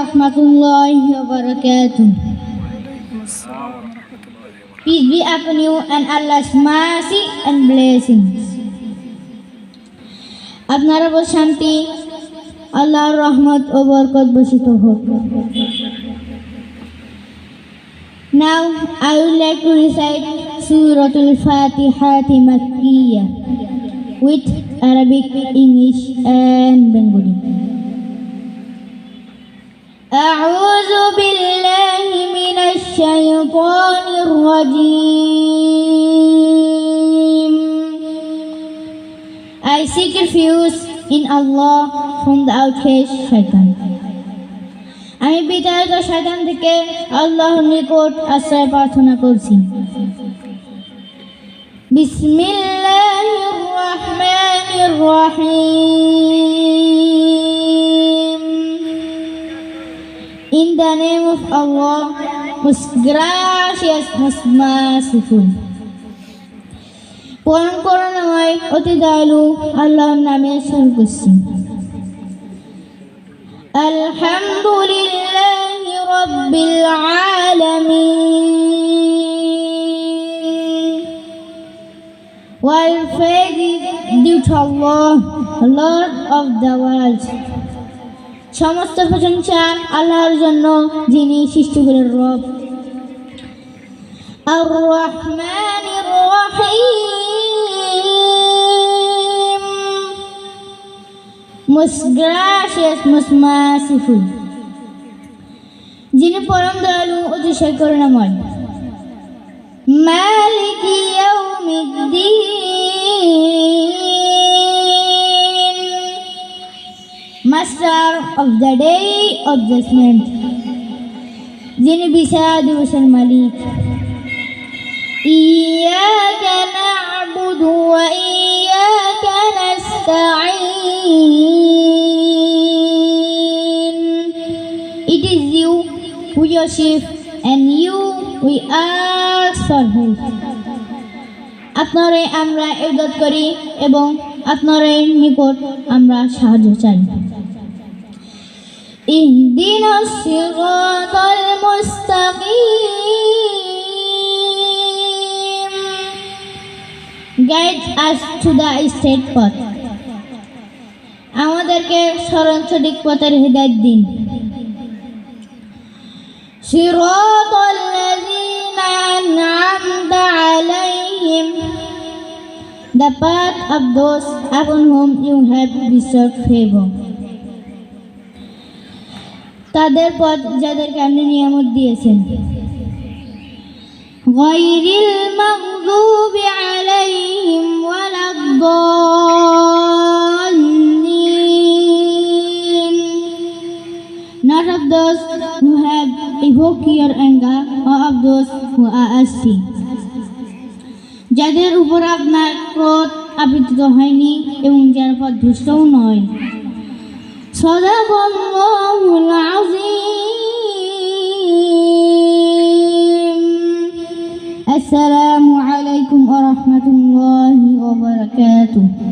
warahmatullahi wabarakatuh. Peace be upon you and Allah's mercy and blessings. আপনার উপর শান্তি আল্লাহর রহমত ও বরকত বসিত হোক Now I would like to recite Suratul Fatiha Makkiyah with Arabic, English and Bengali. الرجيم I seek refuge in Allah from the outcast shaitan. আমি বিতাড়িত শয়তান থেকে আল্লাহর নিকট আশ্রয় প্রার্থনা করছি বিসমিল্লাহির রহমানির রহিম In the name of Allah, most gracious, most merciful. পরম করুণাময় অতি দয়ালু আল্লাহর নামে শুরু করছি আলহামদুলিল্লাহ রব্বিল আলামিন While praise is due to Allah, Lord of the world. সমস্ত প্রশংসা আল্লাহর জন্য, যিনি রব। gracious most merciful যিনি পরম দয়ালু অতিশয় করুণাময়। মালিক master of the day of judgement যিনি বিচার দিবসের মালিক إياك نعبد وإياك نستعين It is you who worship and you we ask for help আপনারে আমরা ইবাদত করি এবং আপনারে নিকট আমরা সাহায্য চাই اهدنا الصراط المستقيم Guide us to the straight path আমাদেরকে স্মরণ সঠিক পথের হৃদায়ত দিন صراط الذين أنعمت عليهم The path of those upon whom you have bestowed favor তাদের পথ যাদেরকে আপনি নিয়ামত দিয়েছেন غير المغضوب عليهم ولا الضالين Not of those who have evoked your anger or of those who are asking. যাদের উপর আপনার ক্রোধ আবৃত হয়নি এবং যার পর দুষ্টও নয় صدق الله العظيم.